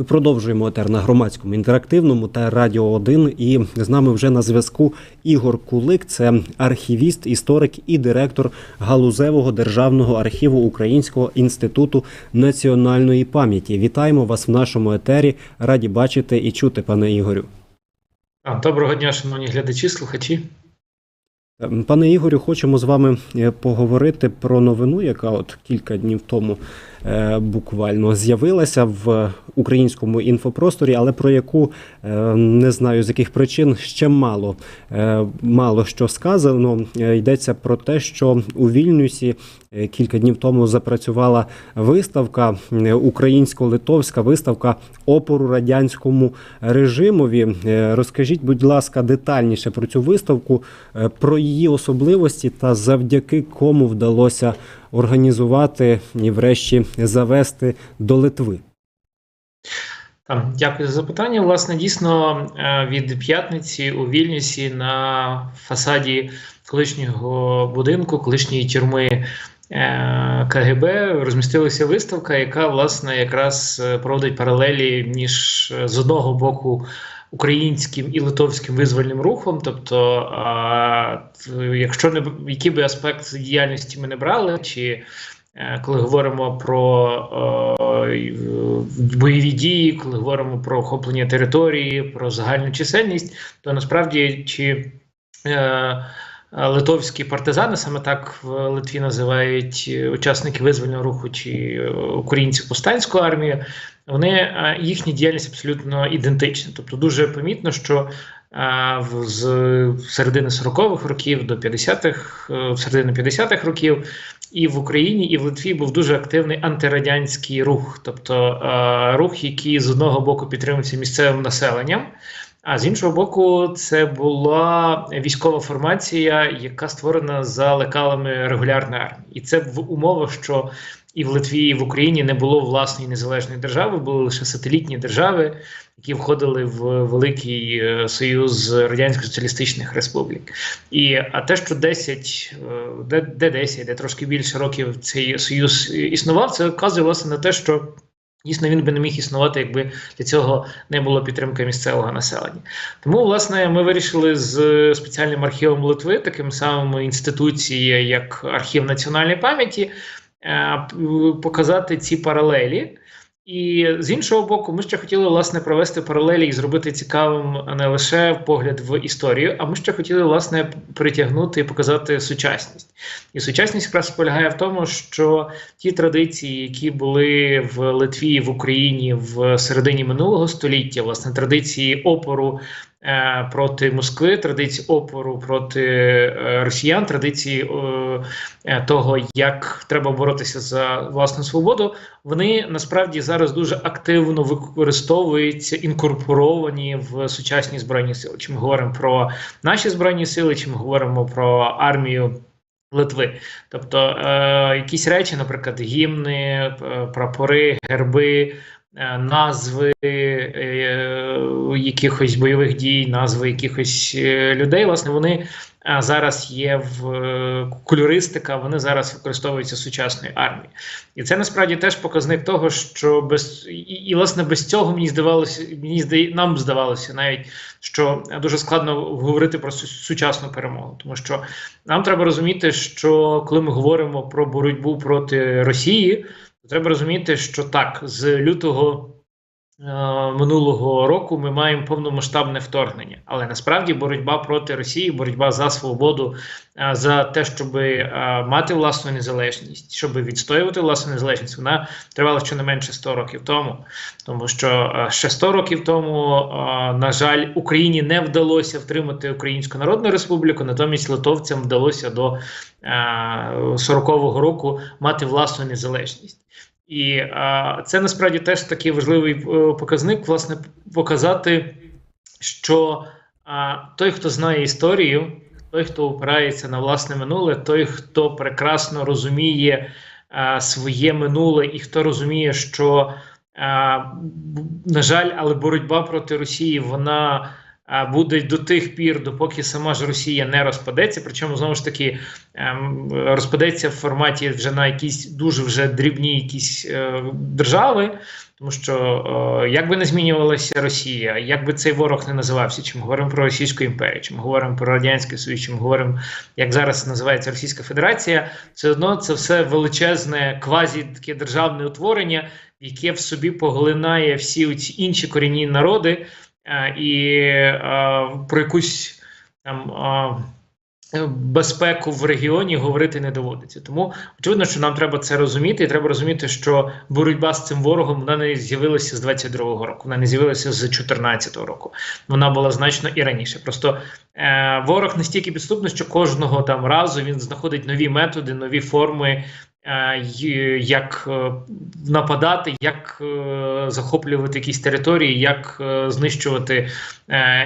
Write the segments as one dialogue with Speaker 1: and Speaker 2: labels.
Speaker 1: Ми продовжуємо етер на громадському інтерактивному та Радіо 1. І з нами вже на зв'язку Ігор Кулик, це архівіст, історик і директор галузевого державного архіву Українського інституту національної пам'яті. Вітаємо вас в нашому етері. Раді бачити і чути, пане Ігорю.
Speaker 2: Доброго дня, шановні глядачі, слухачі.
Speaker 1: Ем, Пане Ігорю, хочемо з вами е, поговорити про новину, яка от кілька днів тому буквально з'явилася в українському інфопросторі, але про яку е, не знаю з яких причин ще мало е, мало що сказано. Е, Йдеться про те, що у Вільнюсі е, кілька днів тому запрацювала виставка е, українсько-литовська виставка опору радянському режимові. Е, Розкажіть, будь ласка, детальніше про цю виставку, е, про її особливості та завдяки кому вдалося організувати і, врешті, завести до Литви.
Speaker 2: Дякую за запитання. Власне, дійсно, е, від п'ятниці у Вільнюсі на фасаді колишнього будинку, колишньої тюрми е, КГБ розмістилася виставка, яка, власне, якраз е, проводить паралелі між з одного боку. Українським і литовським визвольним рухом, тобто, якщо не який би аспект діяльності ми не брали, чи е, коли говоримо про бойові дії, коли говоримо про охоплення території, про загальну чисельність, то насправді чи е, литовські партизани, саме так в Литві називають е, учасники визвольного руху чи е, українців повстанську армію, вони е, їхня діяльність абсолютно ідентична. Тобто дуже помітно, що з середини 40-х років до 50-х, е, в середини 50-х років і в Україні, і в Литві був дуже активний антирадянський рух, тобто рух, який з одного боку підтримувався місцевим населенням. А з іншого боку, це була військова формація, яка створена за лекалами регулярної армії, і це в умовах, що і в Литві, і в Україні не було власної незалежної держави, були лише сателітні держави, які входили в Великий е, Союз радянсько-соціалістичних республік. І а те, що 10, е, де, де 10, де трошки більше років цей союз існував, це вказує власне на те, що. Дійсно, він би не міг існувати, якби для цього не було підтримки місцевого населення. Тому, власне, ми вирішили з спеціальним архівом Литви, таким самим інституцією, як архів національної пам'яті, е, показати ці паралелі. І з іншого боку, ми ще хотіли власне провести паралелі і зробити цікавим не лише погляд в історію, а ми ще хотіли власне притягнути і показати сучасність. І сучасність якраз полягає в тому, що ті традиції, які були в Литві в Україні в середині минулого століття, власне, традиції опору. Е, Проти Москви, традиції опору проти е, росіян, традиції е, того, як треба боротися за власну свободу, вони насправді зараз дуже активно використовуються, інкорпоровані в сучасні збройні сили. Чи ми говоримо про наші збройні сили, чи ми говоримо про армію. Литви, тобто е, якісь речі, наприклад, гімни, прапори, герби, назви е, якихось бойових дій, назви якихось е, людей, власне, вони е, зараз є в е, кольористика, вони зараз використовуються сучасною армією. І це насправді теж показник того, що без і, і власне без цього мені здавалося, мені здає, нам здавалося навіть, що дуже складно говорити про су- сучасну перемогу, тому що нам треба розуміти, що коли ми говоримо про боротьбу проти Росії, треба розуміти, що так, з лютого минулого року ми маємо повномасштабне вторгнення. Але насправді боротьба проти Росії, боротьба за свободу, е, за те, щоб е, мати власну незалежність, щоб відстоювати власну незалежність, вона тривала щонайменше 100 років тому. Тому що е, ще 100 років тому, е, на жаль, Україні не вдалося втримати Українську Народну Республіку, натомість литовцям вдалося до е, 40-го року мати власну незалежність. І е, це насправді теж такий важливий е, показник, власне, показати, що е, той, хто знає історію, той, хто опирається на власне минуле, той, хто прекрасно розуміє е, своє минуле, і хто розуміє, що, е, на жаль, але боротьба проти Росії вона буде до тих пір, допоки сама ж Росія не розпадеться. Причому знову ж таки ем, розпадеться в форматі вже на якісь дуже вже дрібні якісь е, держави. тому що е, як би не змінювалася Росія, як би цей ворог не називався, чи ми говоримо про Російську імперію, чи ми говоримо про радянський Союз, чи ми говоримо, як зараз називається Російська Федерація, все одно це все величезне квазі таке державне утворення, яке в собі поглинає всі ці інші корінні народи і е, про якусь там. Е, Безпеку в регіоні говорити не доводиться. Тому очевидно, що нам треба це розуміти, і треба розуміти, що боротьба з цим ворогом вона не з'явилася з 22-го року, вона не з'явилася з 14-го року. Вона була значно і раніше. Просто е, ворог настільки підступний, що кожного там разу він знаходить нові методи, нові форми. Е, Як е, нападати, як е, захоплювати якісь території, як знищувати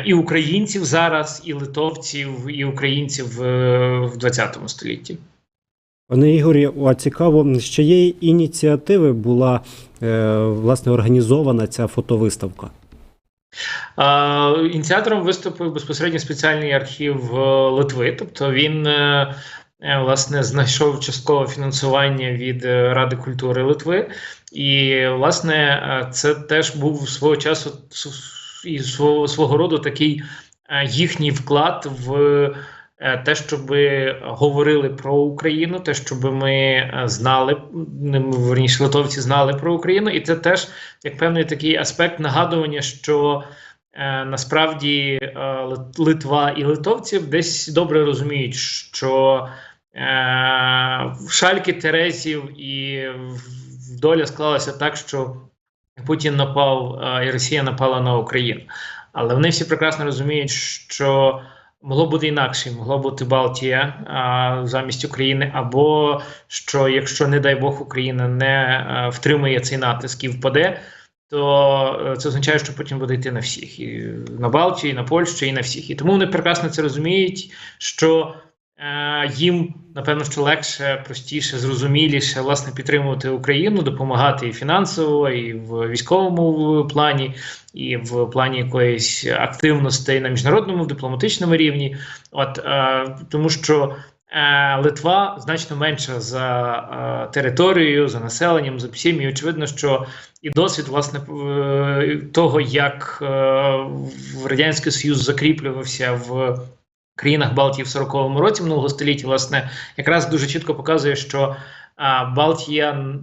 Speaker 2: і українців зараз, і литовців, і українців в 20 столітті.
Speaker 1: Пане Ігорі, а цікаво, з чиєї ініціативи була власне організована ця фотовиставка?
Speaker 2: Ініціатором виступив безпосередньо спеціальний архів Литви, тобто він власне знайшов часткове фінансування від е, Ради культури Литви, і власне е, це теж був свого часу і свого, свого роду такий е, їхній вклад в. е, Те, щоб говорили про Україну, те, щоб ми е, знали, м, верніше литовці знали про Україну, і це теж як певний такий аспект нагадування, що е, насправді е, Литва і литовці десь добре розуміють, що е, в шальки Терезів і доля склалася так, що Путін напав е, і Росія напала на Україну. Але вони всі прекрасно розуміють, що могло бути інакше, могло бути Балтія а, замість України, або що якщо, не дай Бог, Україна не е, втримує цей натиск і впаде, то е, це означає, що потім буде йти на всіх, і на Балтію, і на Польщу, і на всіх. І тому вони прекрасно це розуміють, що е, їм напевно що легше, простіше, зрозуміліше власне підтримувати Україну, допомагати і фінансово, і в військовому плані, і в плані якоїсь активності на міжнародному в дипломатичному рівні. От е, тому що. Е, Литва значно менша за е, територією, за населенням, за всім. І очевидно, що і досвід власне е, того, як е, в радянський союз закріплювався в країнах Балтії в 40-му році минулого століття, власне, якраз дуже чітко показує, що а, Балтія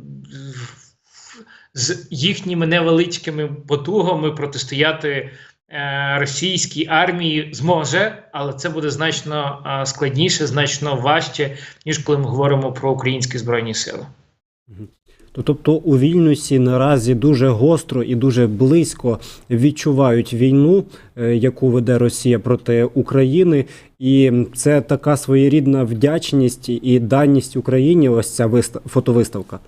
Speaker 2: з їхніми невеличкими потугами протистояти е, російській армії зможе, але це буде значно складніше, значно важче, ніж коли ми говоримо про українські збройні сили.
Speaker 1: То, Тобто у Вільнюсі наразі дуже гостро і дуже близько відчувають війну, е, яку веде Росія проти України, і це така своєрідна вдячність і даність Україні. Ось ця виста- фотовиставка.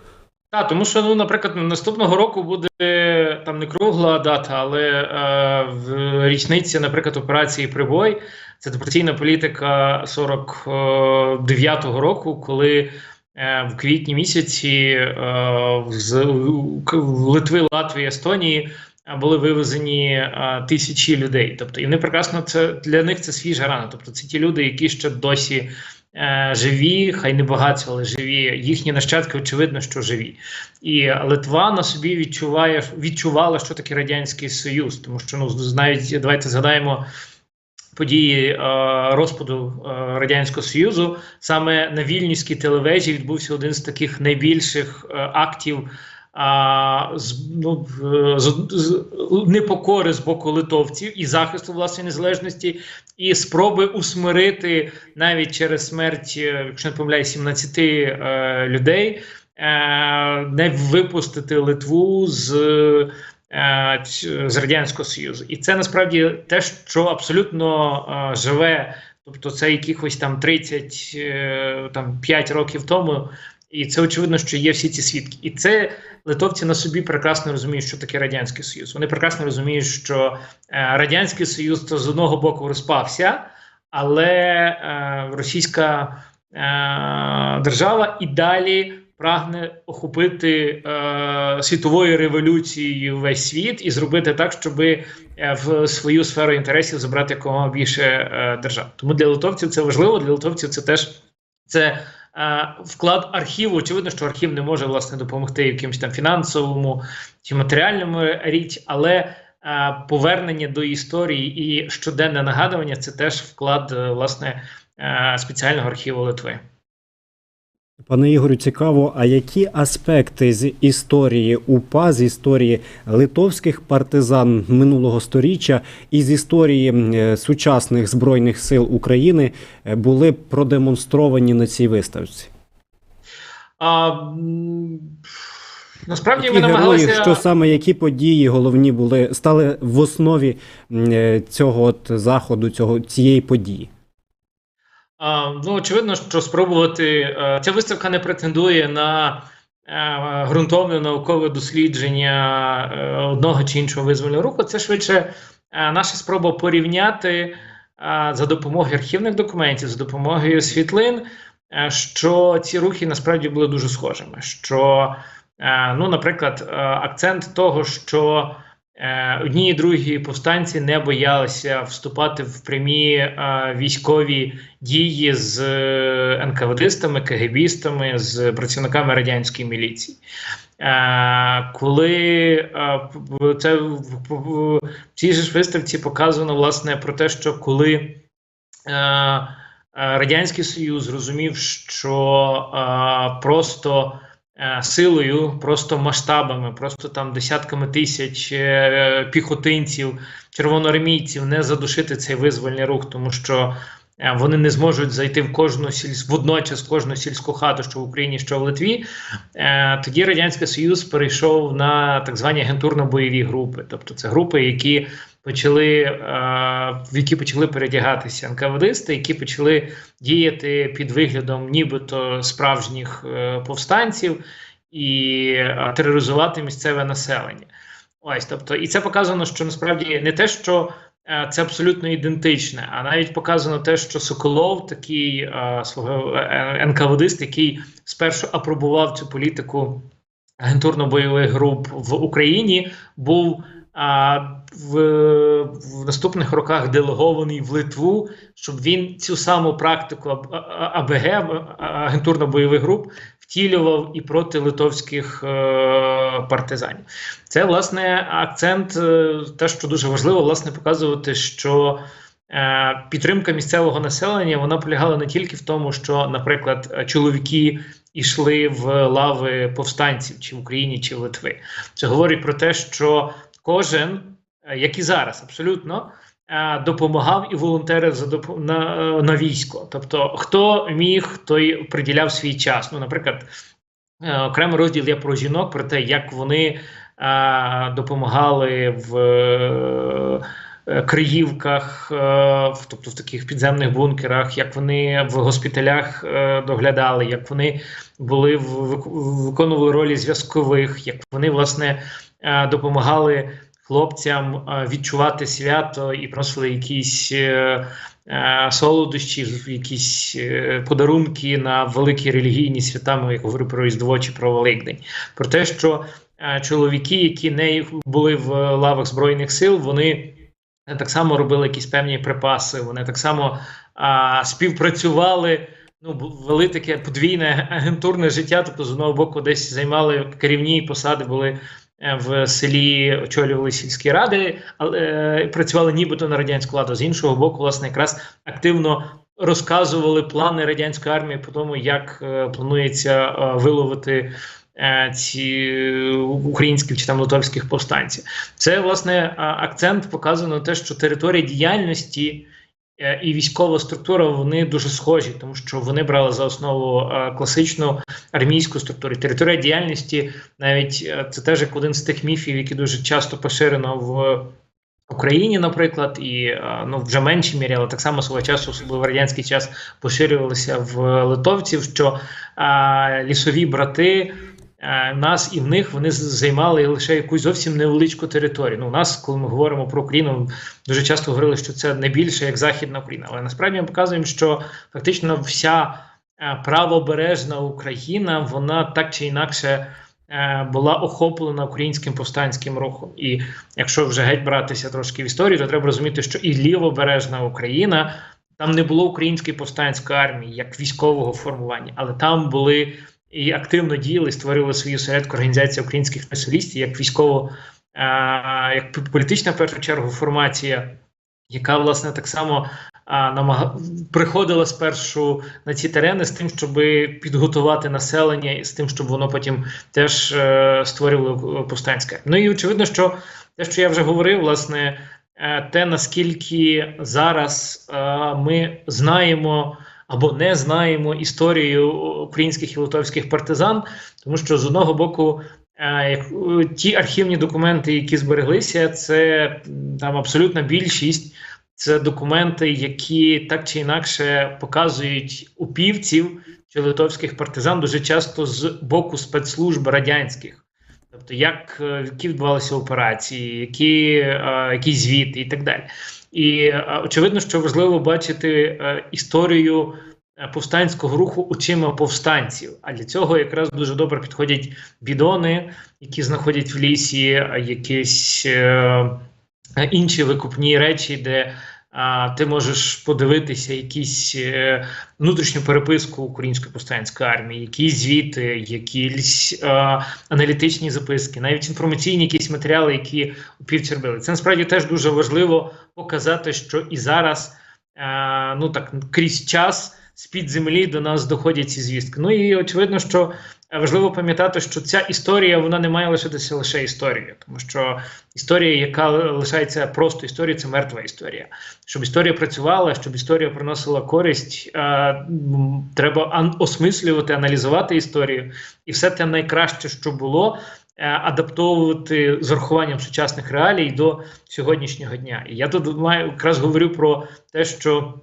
Speaker 2: Так, тому що ну, наприклад, наступного року буде там не кругла дата, але е, в річниці, наприклад, операції Прибой. Це депресійна політика 49-го року, коли е, в квітні місяці е, з Литви, Латвії, Естонії е, були вивезені е, тисячі людей. Тобто, і вони прекрасно це для них це свіжа рана. Тобто, це ті люди, які ще досі. е, Живі, хай не багаті, але живі. Їхні нащадки, очевидно, що живі. І Литва на собі відчуває відчувала, що таке радянський союз, тому що ну навіть давайте згадаємо події е, розпаду е, радянського союзу. Саме на вільнюській телевежі відбувся один з таких найбільших е, актів. А, з, ну, з, з непокори з боку литовців і захисту власної незалежності, і спроби усмирити навіть через смерть, якщо не помиляюсь, 17 е, людей, е, не випустити Литву з, з Радянського Союзу. І це насправді те, що абсолютно е, живе, тобто це якихось там 30, е, там 5 років тому. І це очевидно, що є всі ці свідки. І це литовці на собі прекрасно розуміють, що таке Радянський Союз. Вони прекрасно розуміють, що е, Радянський Союз то з одного боку розпався, але е, російська е, держава і далі прагне охопити е, світовою революцією весь світ і зробити так, щоб е, в свою сферу інтересів забрати якомога більше е, держав. Тому для литовців це важливо. Для литовців це теж це е, вклад архіву. Очевидно, що архів не може власне допомогти якимось там фінансовому чи матеріальному річ, але е, повернення до історії і щоденне нагадування це теж вклад власне спеціального архіву Литви.
Speaker 1: Пане Ігорю, цікаво, а які аспекти з історії УПА, з історії литовських партизан минулого сторіччя і з історії е, сучасних збройних сил України е, були продемонстровані на цій виставці?
Speaker 2: А, насправді
Speaker 1: Які
Speaker 2: ми
Speaker 1: герої,
Speaker 2: намагалися.
Speaker 1: що саме які події головні були стали в основі е, цього от заходу, цього цієї події?
Speaker 2: Ну, очевидно, що спробувати е, ця виставка не претендує на е, ґрунтовне наукове дослідження е, одного чи іншого визвольного руху. Це швидше наша спроба порівняти за допомогою архівних документів, за допомогою світлин, що ці рухи насправді були дуже схожими. Що, ну, наприклад, акцент того, що Одні і другі повстанці не боялися вступати в прямі е, військові дії з е, НКВДистами, КГБістами, з працівниками радянської міліції. Е, коли е, це в, цій ж виставці показано власне про те, що коли е, е, Радянський Союз зрозумів, що е, просто е, силою, просто масштабами, просто там десятками тисяч е, піхотинців, червоноармійців не задушити цей визвольний рух, тому що е, вони не зможуть зайти в кожну сільсь... водночас в кожну сільську хату, що в Україні, що в Литві. Е, Тоді Радянський Союз перейшов на так звані агентурно-бойові групи, тобто це групи, які почали е, в які почали передягатися НКВДисти, які почали діяти під виглядом нібито справжніх е, повстанців і е, тероризувати місцеве населення. Ось, тобто, і це показано, що насправді не те, що це абсолютно ідентичне, а навіть показано те, що Соколов, такий е, свого НКВДист, який спершу апробував цю політику агентурно-бойових груп в Україні, був а, в, в наступних роках делегований в Литву, щоб він цю саму практику АБГ агентурно-бойових груп втілював і проти литовських е, партизанів. Це власне акцент, е, те, що дуже важливо, власне, показувати, що е, підтримка місцевого населення вона полягала не тільки в тому, що, наприклад, чоловіки йшли в лави повстанців чи в Україні, чи в Литві. Це говорить про те, що кожен, е, як і зараз, абсолютно. е, Допомагав і волонтерив за доп... на, е, на військо. Тобто, хто міг, той приділяв свій час. Ну, наприклад, окремий розділ є про жінок, про те, як вони допомагали в Криївках, тобто в таких підземних бункерах, як вони в госпіталях доглядали, як вони були в виконували ролі зв'язкових, як вони власне допомагали хлопцям е, відчувати свято і приносили якісь е, е, солодощі, якісь е, подарунки на великі релігійні свята. Ми говорю про Різдво чи про Великдень. Про те, що е, чоловіки, які не були в лавах збройних сил, вони так само робили якісь певні припаси. Вони так само співпрацювали. Ну, вели таке подвійне агентурне життя. Тобто, з одного боку, десь займали керівні посади, були е, в селі, очолювали сільські ради, але е, працювали нібито на радянську владу. З іншого боку, власне, якраз активно розказували плани радянської армії по тому, як е, планується е, виловити ці українських чи там литовських повстанців. Це власне акцент показано на те, що територія діяльності і військова структура вони дуже схожі, тому що вони брали за основу е, класичну армійську структуру. Територія діяльності навіть е, це теж як один з тих міфів, які дуже часто поширено в. Україні, наприклад, і е, ну вже меншій мірі, але так само свого часу, особливо в радянський час, поширювалися в литовців, що е, лісові брати е, нас і в них вони займали лише якусь зовсім невеличку територію. Ну, у нас, коли ми говоримо про Україну, дуже часто говорили, що це не більше як Західна Україна. Але насправді ми показуємо, що фактично вся е, правобережна Україна, вона так чи інакше. е, Була охоплена українським повстанським рухом, і якщо вже геть братися трошки в історію, то треба розуміти, що і лівобережна Україна Там не було української повстанської армії як військового формування, але там були і активно діяли, створили свою середку організація українських націоналістів як військово, е, як політична в першу чергу формація, яка власне так само намаг... приходила спершу на ці терени з тим, щоб підготувати населення, і з тим, щоб воно потім теж е, створювало повстанське. Ну і очевидно, що те, що я вже говорив, власне, е, те наскільки зараз е, ми знаємо. Або не знаємо історію українських і литовських партизан, тому що з одного боку е, ті архівні документи, які збереглися, це там абсолютна більшість це документи, які так чи інакше показують упівців чи литовських партизан дуже часто з боку спецслужб радянських. Тобто, як які відбувалися операції, які які звіти і так далі. І очевидно, що важливо бачити історію повстанського руху очима повстанців. А для цього якраз дуже добре підходять бідони, які знаходять в лісі, якісь е, інші викупні речі, де а, ти можеш подивитися якісь е, внутрішню переписку української повстанської армії, якісь звіти, якісь е, аналітичні записки, навіть інформаційні якісь матеріали, які упівці робили. Це насправді теж дуже важливо показати, що і зараз е, ну так крізь час з під землі до нас доходять ці звістки. Ну і очевидно, що важливо пам'ятати, що ця історія вона не має лишитися лише історією, тому що історія, яка лишається просто історією, це мертва історія. Щоб історія працювала, щоб історія приносила користь, е, треба осмислювати, аналізувати історію, і все те найкраще, що було. Е, адаптовувати з урахуванням сучасних реалій до сьогоднішнього дня. І я тут маю якраз говорю про те, що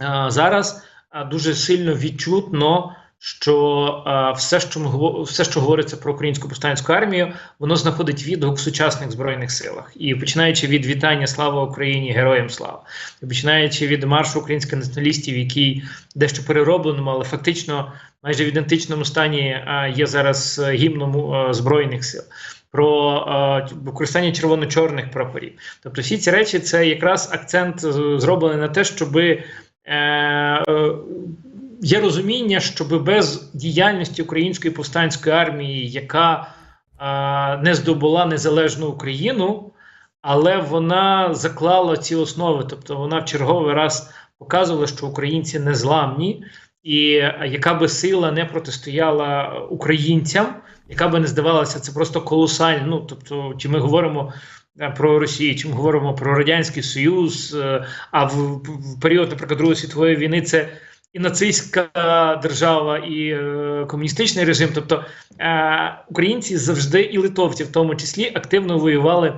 Speaker 2: е, зараз е, дуже сильно відчутно що е, все, що ми все, що говориться про українську повстанську армію, воно знаходить відгук в сучасних збройних силах, і починаючи від вітання Слава Україні, героям слава, і починаючи від маршу українських націоналістів, який дещо переробленому, але фактично майже в ідентичному стані е, є зараз гімном е, збройних сил. Про е, використання червоно-чорних прапорів, тобто всі ці речі це якраз акцент зроблений на те, щоби е, е, є розуміння, що без діяльності української повстанської армії, яка не здобула незалежну Україну, але вона заклала ці основи, тобто вона в черговий раз показувала, що українці не зламні, і яка би сила не протистояла українцям, яка би не здавалася, це просто колосально. Ну тобто, чи ми говоримо. Е, про Росію, чи ми говоримо про Радянський Союз, е, а в, період, наприклад, Другої світової війни це і нацистська держава, і е, комуністичний режим. Тобто українці завжди і литовці, в тому числі, активно воювали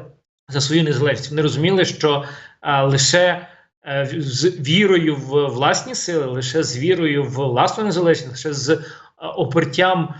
Speaker 2: за свою незалежність. Вони розуміли, що лише з вірою в власні сили, лише з вірою в власну незалежність, лише з е, опертям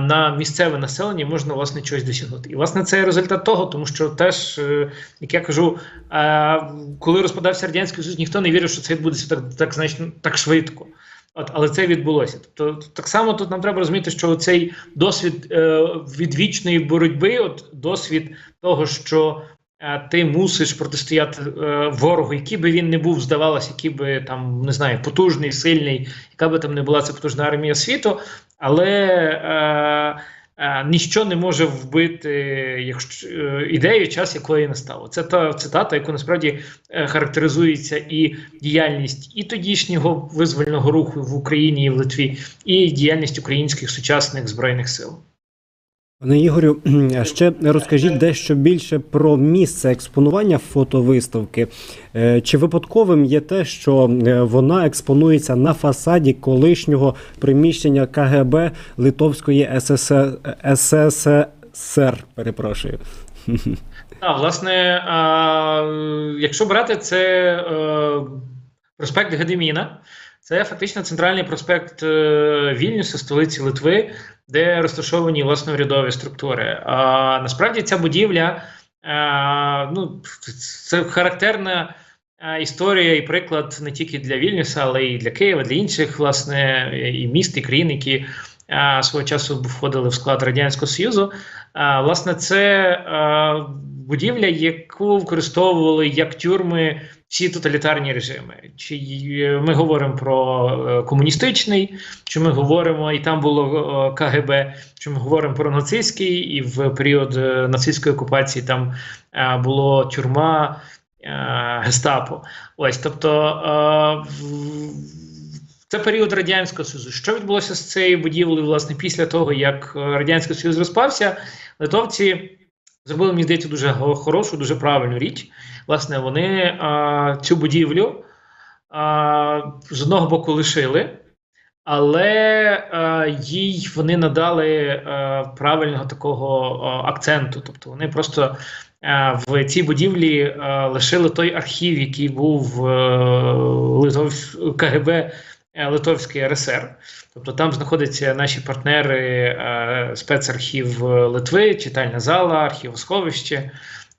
Speaker 2: на місцеве населення можна власне чогось досягнути. І власне це результат того, тому що теж, е, як я кажу, е, коли розпадався радянський Союз, ніхто не вірив, що це відбудеться так так значно так швидко. От, але це відбулося. Тобто, так само тут нам треба розуміти, що цей досвід е, відвічної боротьби, от досвід того, що е, ти мусиш протистояти е, ворогу, який би він не був, здавалося, який би там не знаю, потужний, сильний, яка би там не була ця потужна армія світу, але е, е, ніщо не може вбити якщо, е, ідею, час якої настало. Це та цитата, яку насправді характеризується і діяльність і тодішнього визвольного руху в Україні і в Литві, і діяльність українських сучасних збройних сил.
Speaker 1: Пане Ігорю, ще розкажіть дещо більше про місце експонування фотовиставки. Е, чи випадковим є те, що е, вона експонується на фасаді колишнього приміщення КГБ Литовської СССР? Перепрошую.
Speaker 2: А, власне, якщо брати це е, проспект Гедеміна, це фактично центральний проспект Вільнюса, столиці Литви де розташовані власноурядові структури. А насправді ця будівля а, ну, це характерна історія і приклад не тільки для Вільнюса, але й для Києва, для інших власне і міст, і країн, які свого часу входили в склад Радянського Союзу. Власне, це будівля, яку використовували як тюрми всі тоталітарні режими. Чи е, ми говоримо про е, комуністичний, чи ми говоримо, і там було е, КГБ, чи ми говоримо про нацистський, і в період нацистської окупації там було тюрма гестапо. Ось, тобто це період Радянського Союзу. Що відбулося з цією будівлею, власне, після того, як Радянський Союз розпався, литовці зробили, мені здається, дуже хорошу, дуже правильну річ. Власне, вони е, цю будівлю е, з одного боку лишили, але е, їй вони надали е, правильного такого е, акценту. Тобто вони просто е, в цій будівлі е, лишили той архів, який був Литов... КГБ Литовський РСР. Тобто там знаходяться наші партнери, е, спецархів Литви, читальна зала, архівосховище.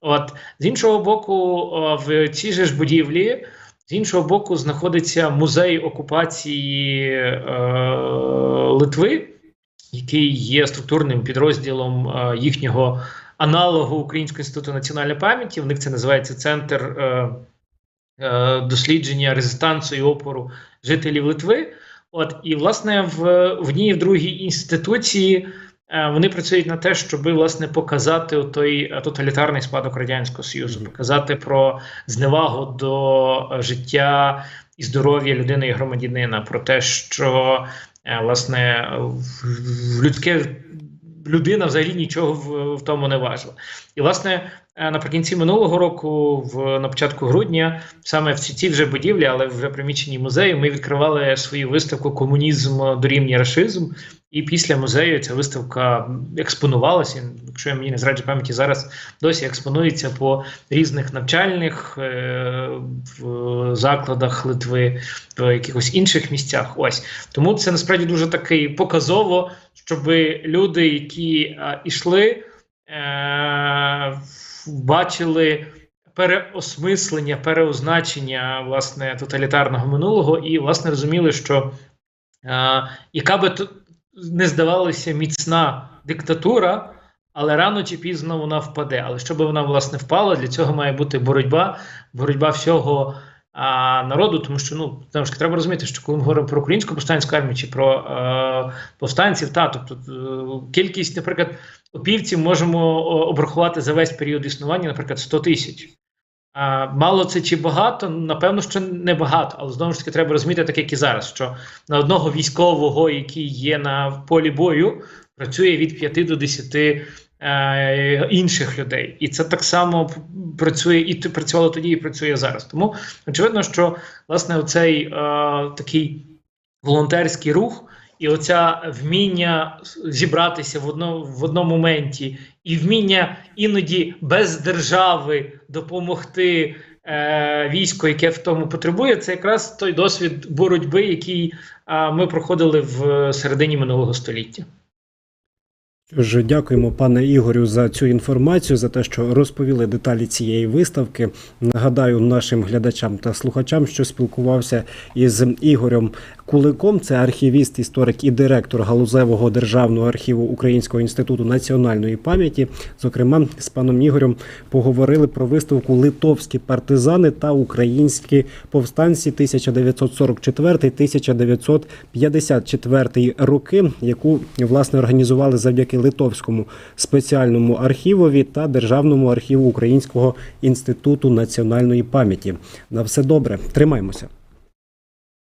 Speaker 2: От з іншого боку, в цій же ж будівлі, з іншого боку, знаходиться музей окупації е, Литви, який є структурним підрозділом е, їхнього аналогу Українського інституту національної пам'яті. В них це називається Центр е, е, дослідження резистансу і опору жителів Литви. От і власне в, в одній і в другій інституції е, вони працюють на те, щоб власне показати той е, тоталітарний спадок радянського союзу, показати про зневагу до е, життя і здоров'я людини і громадянина, про те, що е, власне в, людське людина взагалі нічого в, в тому не важила. І власне е, наприкінці минулого року, в на початку грудня, саме в цій вже будівлі, але вже приміщенні музею, ми відкривали свою виставку Комунізм дорівнює рашизм. І після музею ця виставка експонувалася. Якщо я мені не зраджу пам'яті, зараз досі експонується по різних навчальних е, в закладах Литви, в якихось інших місцях. Ось тому це насправді дуже такий показово, щоб люди, які е, ішли, е, бачили переосмислення, переозначення власне тоталітарного минулого, і власне розуміли, що е, яка би не здавалася міцна диктатура, але рано чи пізно вона впаде. Але щоб вона власне впала, для цього має бути боротьба, боротьба всього а, народу, тому що ну ж таки, треба розуміти, що коли ми говоримо про українську повстанську армію чи про е, повстанців, та тобто е, кількість, наприклад, опівців можемо обрахувати за весь період існування, наприклад, 100 тисяч. Мало це чи багато? Напевно, що не багато, але знову ж таки треба розуміти, так як і зараз, що на одного військового, який є на полі бою, працює від 5 до 10 е, інших людей, і це так само працює і працювало тоді, і працює зараз. Тому очевидно, що власне оцей е, такий волонтерський рух. І оця вміння зібратися в одному в одному моменті, і вміння іноді без держави допомогти е, війську, яке в тому потребує, це якраз той досвід боротьби, який е, ми проходили в середині минулого століття.
Speaker 1: Тож дякуємо, пане Ігорю, за цю інформацію, за те, що розповіли деталі цієї виставки. Нагадаю нашим глядачам та слухачам, що спілкувався із Ігорем Куликом. Це архівіст, історик і директор галузевого державного архіву Українського інституту національної пам'яті. Зокрема, з паном Ігорем поговорили про виставку Литовські партизани та українські повстанці 1944-1954 роки, яку власне організували завдяки Литовському спеціальному архівові та Державному архіву Українського інституту національної пам'яті. На все добре, тримаймося.